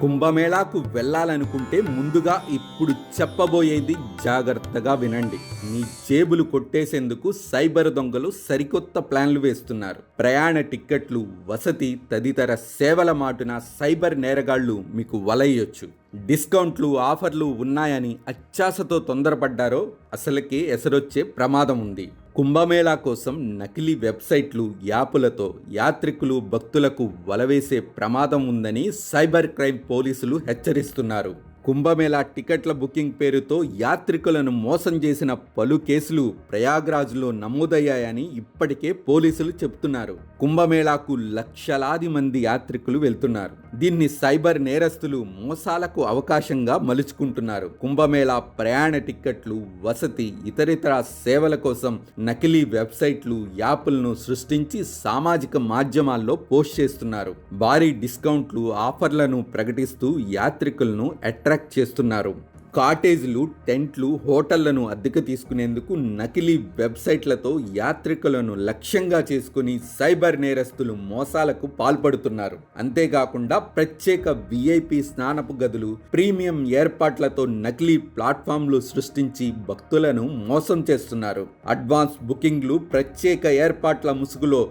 కుంభమేళాకు వెళ్ళాలనుకుంటే ముందుగా ఇప్పుడు చెప్పబోయేది జాగ్రత్తగా వినండి. మీ జేబులు కొట్టేసేందుకు సైబర్ దొంగలు సరికొత్త ప్లాన్లు వేస్తున్నారు. ప్రయాణ టిక్కెట్లు వసతి తదితర సేవల మాటున సైబర్ నేరగాళ్ళు మీకు వలయ్యొచ్చు డిస్కౌంట్లు ఆఫర్లు ఉన్నాయని అత్యాశతో తొందరపడ్డారో అసలుకే ఎసరొచ్చే ప్రమాదం ఉంది. కుంభమేళా కోసం నకిలీ వెబ్సైట్లు యాపులతో యాత్రికులు భక్తులకు వలవేసే ప్రమాదం ఉందని సైబర్ క్రైమ్ పోలీసులు హెచ్చరిస్తున్నారు. కుంభమేళా టికెట్ల బుకింగ్ పేరుతో యాత్రికులను మోసం చేసిన పలు కేసులు ప్రయాగ్రాజ్లో నమోదయ్యాయని ఇప్పటికే పోలీసులు చెబుతున్నారు. కుంభమేళాకు లక్షలాది మంది యాత్రికులు వెళ్తున్నారు. దీన్ని సైబర్ నేరస్తులు మోసాలకు అవకాశంగా మలుచుకుంటున్నారు. కుంభమేళా ప్రయాణ టిక్కెట్లు వసతి ఇతరితర సేవల కోసం నకిలీ వెబ్సైట్లు యాప్లను సృష్టించి సామాజిక మాధ్యమాల్లో పోస్ట్ చేస్తున్నారు. భారీ డిస్కౌంట్లు ఆఫర్లను ప్రకటిస్తూ యాత్రికులను అట్రాక్ట్ అట్రాక్ట్ చేస్తున్నారు. కాటేజీలు టెంట్లు హోటళ్ళను అద్దెకు తీసుకునేందుకు నకిలీ వెబ్సైట్లతో యాత్రికులను లక్ష్యంగా చేసుకుని సైబర్ నేరస్తులు మోసాలకు పాల్పడుతున్నారు. అంతేకాకుండా ప్రత్యేక విఐపి స్నానపు గదులు ప్రీమియం ఏర్పాట్లతో నకిలీ ప్లాట్ఫామ్లు సృష్టించి భక్తులను మోసం చేస్తున్నారు. అడ్వాన్స్ బుకింగ్లు ప్రత్యేక ఏర్పాట్ల ముసుగులో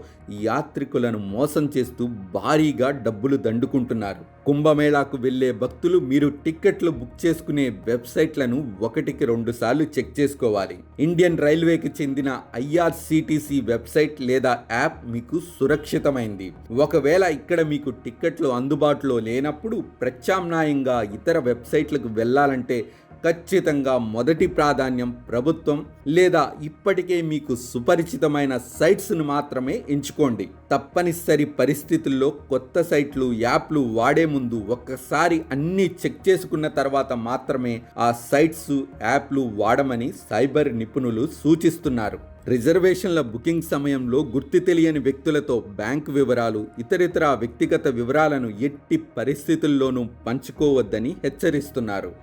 యాత్రికులను మోసం చేస్తూ భారీగా డబ్బులు దండుకుంటున్నారు. కుంభమేళాకు వెళ్ళే భక్తులు మీరు టిక్కెట్లు బుక్ చేసుకునే వెబ్సైట్లను ఒకటికి రెండు సార్లు చెక్ చేసుకోవాలి. ఇండియన్ రైల్వేకి చెందిన ఐఆర్సిటిసి వెబ్సైట్ లేదా యాప్ మీకు సురక్షితమైంది. ఒకవేళ ఇక్కడ మీకు టిక్కెట్లు అందుబాటులో లేనప్పుడు ప్రత్యామ్నాయంగా ఇతర వెబ్సైట్లకు వెళ్ళాలంటే ఖచ్చితంగా మొదటి ప్రాధాన్యం ప్రభుత్వం లేదా ఇప్పటికే మీకు సుపరిచితమైన సైట్స్ను మాత్రమే ఎంచుకోండి. తప్పనిసరి పరిస్థితుల్లో కొత్త సైట్లు యాప్లు వాడే ముందు ఒక్కసారి అన్నీ చెక్ చేసుకున్న తర్వాత మాత్రమే ఆ సైట్స్ యాప్లు వాడమని సైబర్ నిపుణులు సూచిస్తున్నారు. రిజర్వేషన్ల బుకింగ్ సమయంలో గుర్తు తెలియని వ్యక్తులతో బ్యాంకు వివరాలు ఇతరితర వ్యక్తిగత వివరాలను ఎట్టి పరిస్థితుల్లోనూ పంచుకోవద్దని హెచ్చరిస్తున్నారు.